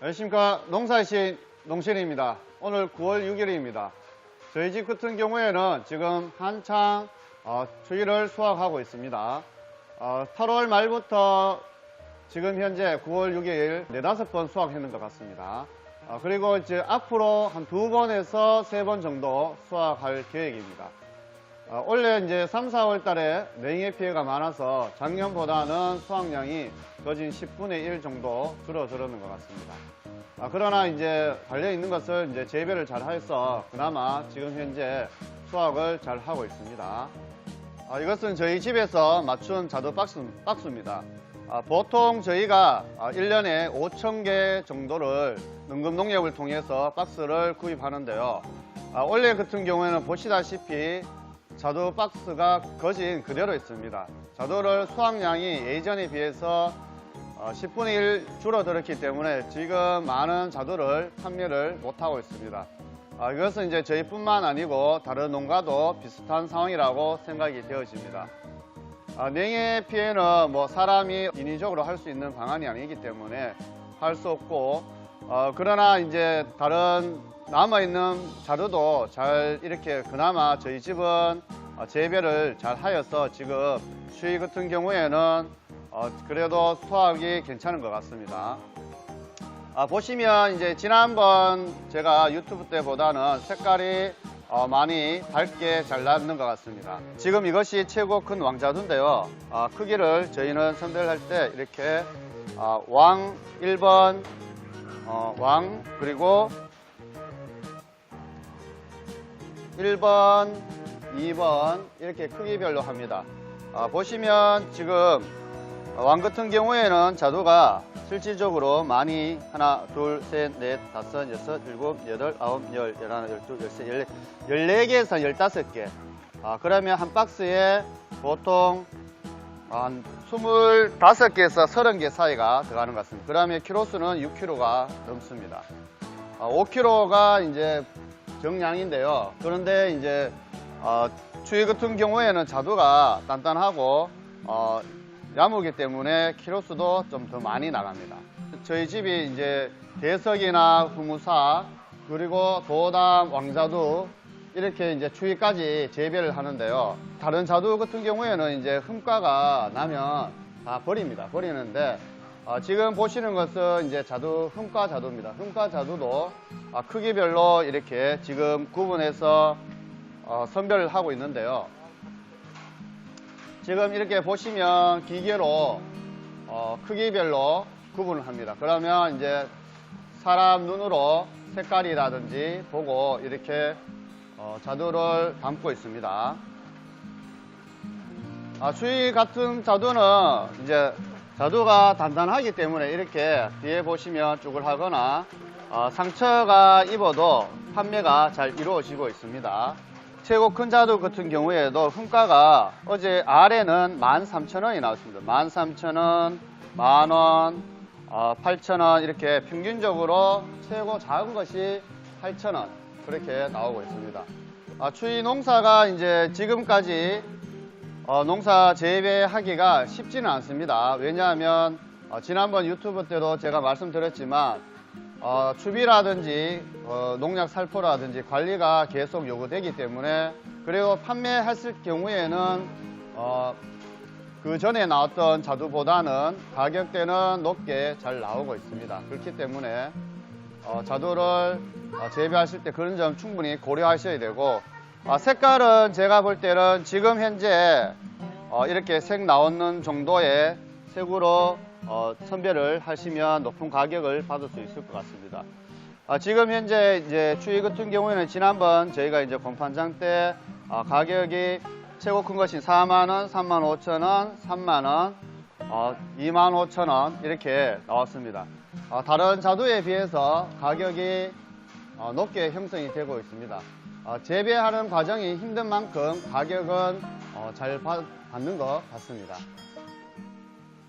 안녕하십니까 농사신 농신입니다. 오늘 9월 6일입니다. 저희 집 같은 경우에는 지금 한창 어, 추위를 수확하고 있습니다. 어, 8월 말부터 지금 현재 9월 6일 네다섯 번 수확했는 것 같습니다. 어, 그리고 이제 앞으로 한 두 번에서 세 번 정도 수확할 계획입니다. 어, 원래 이제 3, 4월 달에 냉해 피해가 많아서 작년보다는 수확량이 거진 10분의 1 정도 줄어들었는 것 같습니다. 아, 그러나 이제 달려 있는 것을 이제 재배를 잘 해서 그나마 지금 현재 수확을 잘 하고 있습니다. 아, 이것은 저희 집에서 맞춘 자두 박스, 박스입니다. 아, 보통 저희가 아, 1년에 5,000개 정도를 능금농협을 통해서 박스를 구입하는데요. 아, 원래 같은 경우에는 보시다시피 자두 박스가 거진 그대로 있습니다. 자두를 수확량이 예전에 비해서 어, 10분의 1 줄어들었기 때문에 지금 많은 자두를 판매를 못하고 있습니다. 아, 이것은 이제 저희뿐만 아니고 다른 농가도 비슷한 상황이라고 생각이 되어집니다. 아, 냉해 피해는 뭐 사람이 인위적으로 할 수 있는 방안이 아니기 때문에 할 수 없고 어, 그러나 이제 다른 남아있는 자두도 잘 이렇게 그나마 저희 집은 어, 재배를 잘 하여서 지금 추위 같은 경우에는 어, 그래도 수확이 괜찮은 것 같습니다. 아, 보시면 이제 지난번 제가 유튜브 때보다는 색깔이 어, 많이 밝게 잘 났는 것 같습니다. 지금 이것이 최고 큰 왕자두인데요. 아, 크기를 저희는 선별할 때 이렇게 아, 왕 1번, 어, 왕 그리고 1번, 2번 이렇게 크기별로 합니다. 아, 보시면 지금 왕 같은 경우에는 자두가 실질적으로 많이 하나, 둘, 셋, 넷, 다섯, 여섯, 일곱, 여덟, 아홉, 열, 열하나, 열둘, 열세, 열네, 열네 개에서 열다섯 개. 아, 그러면 한 박스에 보통 한 25개에서 30개 사이가 들어가는 것 같습니다. 그러면 키로수는 6kg가 넘습니다. 아, 5kg가 이제 정량인데요. 그런데 이제 어, 추위 같은 경우에는 자두가 단단하고 어, 야무기 때문에 키로수도 좀 더 많이 나갑니다. 저희 집이 이제 대석이나 후무사 그리고 도담, 왕자두 이렇게 이제 추위까지 재배를 하는데요. 다른 자두 같은 경우에는 이제 흠가가 나면 다 버립니다. 버리는데 어, 지금 보시는 것은 이제 자두 흠가 자두입니다. 흠가 자두도 아, 크기별로 이렇게 지금 구분해서 어, 선별을 하고 있는데요. 지금 이렇게 보시면 기계로 어, 크기별로 구분을 합니다. 그러면 이제 사람 눈으로 색깔이라든지 보고 이렇게 어, 자두를 담고 있습니다. 아, 수위 같은 자두는 이제 자두가 단단하기 때문에 이렇게 뒤에 보시면 쭈글 하거나 어, 상처가 입어도 판매가 잘 이루어지고 있습니다. 최고 큰 자두 같은 경우에도 흠가가 어제 아래는 13,000원이 나왔습니다. 13,000원, 만원, 어, 8,000원 이렇게 평균적으로 최고 작은 것이 8,000원 그렇게 나오고 있습니다. 아, 추위 농사가 이제 지금까지 어, 농사 재배하기가 쉽지는 않습니다. 왜냐하면 어, 지난번 유튜브 때도 제가 말씀드렸지만 어, 추비라든지 어, 농약 살포라든지 관리가 계속 요구되기 때문에 그리고 판매했을 경우에는 어, 그 전에 나왔던 자두보다는 가격대는 높게 잘 나오고 있습니다. 그렇기 때문에 어, 자두를 어, 재배하실 때 그런 점 충분히 고려하셔야 되고 아, 색깔은 제가 볼 때는 지금 현재 어, 이렇게 색 나오는 정도의 색으로 어, 선별을 하시면 높은 가격을 받을 수 있을 것 같습니다. 아, 지금 현재 이제 추위 같은 경우에는 지난번 저희가 이제 공판장 때 아, 가격이 최고 큰 것이 4만원, 3만 5천원, 3만원, 어, 2만 5천원 이렇게 나왔습니다. 아, 다른 자두에 비해서 가격이 어, 높게 형성이 되고 있습니다. 어, 재배하는 과정이 힘든 만큼 가격은 어, 잘 받, 받는 것 같습니다.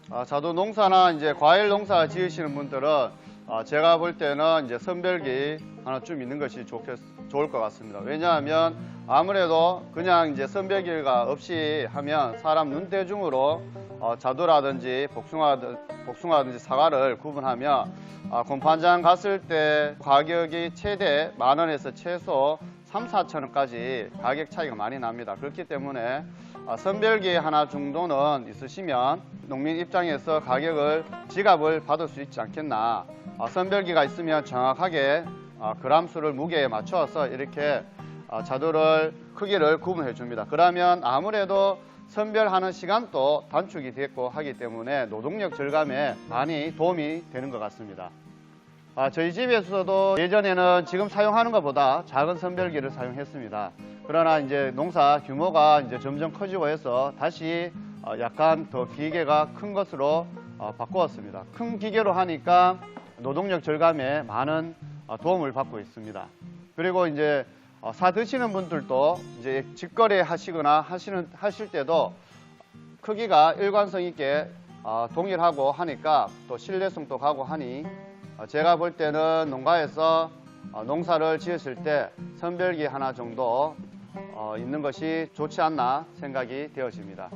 아, 자두 농사나 이제 과일 농사 지으시는 분들은 아, 제가 볼 때는 이제 선별기 하나쯤 있는 것이 좋겠, 좋을 것 같습니다. 왜냐하면 아무래도 그냥 이제 선별기가 없이 하면 사람 눈대중으로 어, 자두라든지 복숭아, 복숭아든지 사과를 구분하며 아, 곰판장 갔을 때 가격이 최대 만 원에서 최소 3, 4천 원까지 가격 차이가 많이 납니다. 그렇기 때문에 아, 선별기 하나 정도는 있으시면 농민 입장에서 가격을 지갑을 받을 수 있지 않겠나. 아, 선별기가 있으면 정확하게 아, 그람 수를 무게에 맞춰서 이렇게 아, 자두를 크기를 구분해 줍니다. 그러면 아무래도 선별하는 시간도 단축이 됐고 하기 때문에 노동력 절감에 많이 도움이 되는 것 같습니다. 아, 저희 집에서도 예전에는 지금 사용하는 것보다 작은 선별기를 사용했습니다. 그러나 이제 농사 규모가 이제 점점 커지고 해서 다시 어, 약간 더 기계가 큰 것으로 어, 바꾸었습니다. 큰 기계로 하니까 노동력 절감에 많은 어, 도움을 받고 있습니다. 그리고 이제 어, 사 드시는 분들도 이제 직거래 하시거나 하시는 하실 때도 크기가 일관성 있게 어, 동일하고 하니까 또 신뢰성도 가고 하니 어, 제가 볼 때는 농가에서 어, 농사를 지으실 때 선별기 하나 정도 어, 있는 것이 좋지 않나 생각이 되어집니다.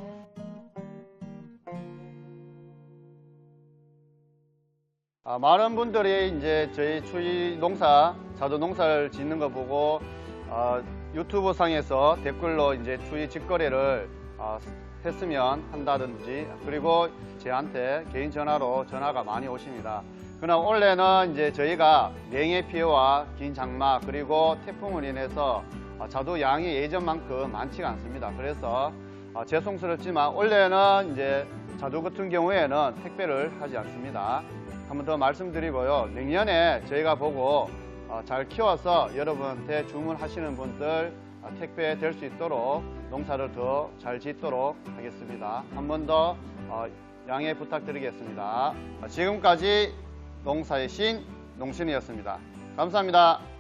아, 많은 분들이 이제 저희 추위 농사, 자두 농사를 짓는 거 보고 어, 유튜브 상에서 댓글로 이제 추위 직거래를 어, 했으면 한다든지 그리고 저한테 개인 전화로 전화가 많이 오십니다. 그러나 원래는 이제 저희가 냉해 피해와 긴 장마 그리고 태풍으로 인해서 어, 자두 양이 예전만큼 많지가 않습니다. 그래서 어, 죄송스럽지만 원래는 이제 자두 같은 경우에는 택배를 하지 않습니다. 한 번 더 말씀드리고요. 내년에 저희가 보고 어, 잘 키워서 여러분한테 주문하시는 분들 어, 택배 될 수 있도록 농사를 더 잘 짓도록 하겠습니다. 한 번더 어, 양해 부탁드리겠습니다. 어, 지금까지 농사의 신 농신이었습니다. 감사합니다.